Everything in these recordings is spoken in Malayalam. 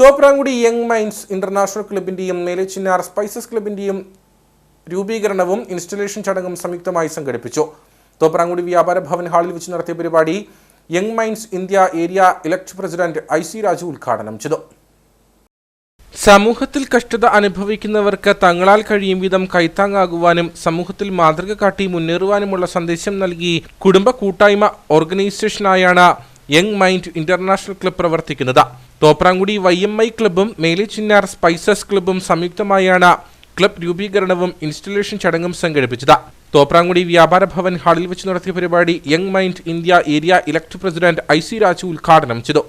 തോപ്രാങ്കുടി യങ് മൈൻസ് ഇന്റർനാഷണൽ ക്ലബിന്റെയും മേലച്ചിന്നാർ സ്പൈസസ് ക്ലബിന്റെയും രൂപീകരണവും ഇൻസ്റ്റലേഷൻ ചടങ്ങും സംയുക്തമായി സംഘടിപ്പിച്ചു. തോപ്രാങ്കുടി വ്യാപാര ഭവൻ ഹാളിൽ വെച്ച് നടത്തിയ പരിപാടി young minds India area elect president I C Raju ഉദ്ഘാടനം ചെയ്തു. സമൂഹത്തിൽ കഷ്ടത അനുഭവിക്കുന്നവർക്ക് തങ്ങളാൽ കഴിയും വിധം കൈത്താങ്ങാകുവാനും സമൂഹത്തിൽ മാതൃക കാട്ടി മുന്നേറുവാനുമുള്ള സന്ദേശം നൽകി കുടുംബ കൂട്ടായ്മ ഓർഗനൈസേഷനായാണ് യങ് മൈൻഡ് ഇന്റർനാഷണൽ ക്ലബ് പ്രവർത്തിക്കുന്നത്. തോപ്രാങ്കുടി വൈ എം ഐ ക്ലബും മേലിച്ചിന്നാർ സ്പൈസസ് ക്ലബും സംയുക്തമായാണ് ക്ലബ് രൂപീകരണവും ഇൻസ്റ്റലേഷൻ ചടങ്ങും സംഘടിപ്പിച്ചത്. തോപ്രാങ്കുടി വ്യാപാര ഭവൻ ഹാളിൽ വെച്ച് നടത്തിയ പരിപാടി young mind India area elect president I C Raju ഉദ്ഘാടനം ചെയ്തു.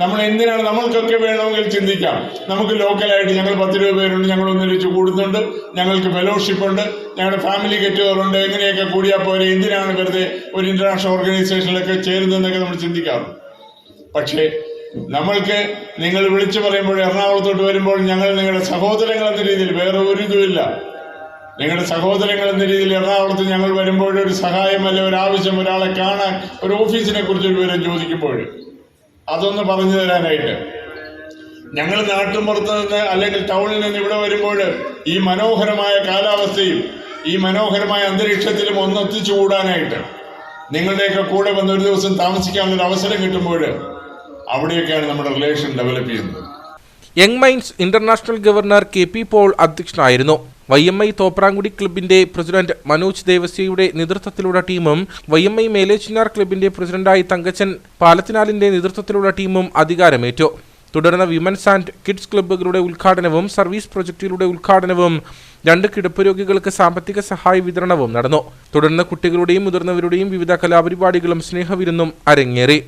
നമ്മൾ എന്തിനാണ് നമ്മൾക്കൊക്കെ വേണമെങ്കിൽ ചിന്തിക്കാം. നമുക്ക് ലോക്കലായിട്ട് ഞങ്ങൾ പത്ത് രൂപ പേരുണ്ട് ഞങ്ങൾ ഒന്നിരിച്ച് കൂടുന്നുണ്ട് ഞങ്ങൾക്ക് ഫെലോഷിപ്പ് ഉണ്ട് ഞങ്ങളുടെ ഫാമിലി ഗെറ്റുകളുണ്ട് എങ്ങനെയൊക്കെ കൂടിയാൽ പോലെ എന്തിനാണ് വെറുതെ ഒരു ഇന്റർനാഷണൽ ഓർഗനൈസേഷനിലൊക്കെ ചേരുന്നതെന്നൊക്കെ നമ്മൾ ചിന്തിക്കാറുണ്ട് പക്ഷേ നമ്മൾക്ക് നിങ്ങൾ വിളിച്ചു പറയുമ്പോൾ എറണാകുളത്തോട്ട് വരുമ്പോൾ ഞങ്ങൾ നിങ്ങളുടെ സഹോദരങ്ങൾ എന്ന രീതിയിൽ വേറെ ഒരു ഇതുമില്ല. നിങ്ങളുടെ സഹോദരങ്ങൾ എന്ന രീതിയിൽ എറണാകുളത്ത് ഞങ്ങൾ വരുമ്പോൾ ഒരു സഹായം അല്ലെ ഒരു ആവശ്യം ഒരാളെ കാണാൻ ഒരു ഓഫീസിനെ കുറിച്ച് ഒരു വിവരം ചോദിക്കുമ്പോൾ അതൊന്ന് പറഞ്ഞു തരാനായിട്ട്. ഞങ്ങൾ നാട്ടുമ്പുറത്ത് നിന്ന് അല്ലെങ്കിൽ ടൗണിൽ നിന്ന് ഇവിടെ വരുമ്പോൾ ഈ മനോഹരമായ കാലാവസ്ഥയും ഈ മനോഹരമായ അന്തരീക്ഷത്തിലും ഒന്നെത്തിച്ചു കൂടാനായിട്ട് നിങ്ങളുടെയൊക്കെ കൂടെ വന്ന് ഒരു ദിവസം താമസിക്കാനുള്ള അവസരം കിട്ടുമ്പോൾ അവിടെയൊക്കെയാണ് നമ്മുടെ റിലേഷൻ ഡെവലപ്പ് ചെയ്യുന്നത്. Young minds international governor K P Paul അധ്യക്ഷനായിരുന്നു. വൈ എം ഐ തോപ്രാങ്കുടി ക്ലബിന്റെ പ്രസിഡന്റ് മനോജ് ദേവസ്യയുടെ നേതൃത്വത്തിലുള്ള ടീമും വൈ എം ഐ മേലേച്ചിനാർ ക്ലബിന്റെ പ്രസിഡന്റായി തങ്കച്ചൻ പാലത്തിനാലിന്റെ നേതൃത്വത്തിലുള്ള ടീമും അധികാരമേറ്റു. തുടർന്ന് വിമൻസ് ആൻഡ് കിഡ്സ് ക്ലബ്ബുകളുടെ ഉദ്ഘാടനവും സർവീസ് പ്രൊജക്ടുകളുടെ ഉദ്ഘാടനവും രണ്ട് കിടപ്പ് രോഗികൾക്ക് സാമ്പത്തിക സഹായ വിതരണവും നടന്നു. തുടർന്ന് കുട്ടികളുടെയും മുതിർന്നവരുടെയും വിവിധ കലാപരിപാടികളും സ്നേഹവിരുന്നും അരങ്ങേറി.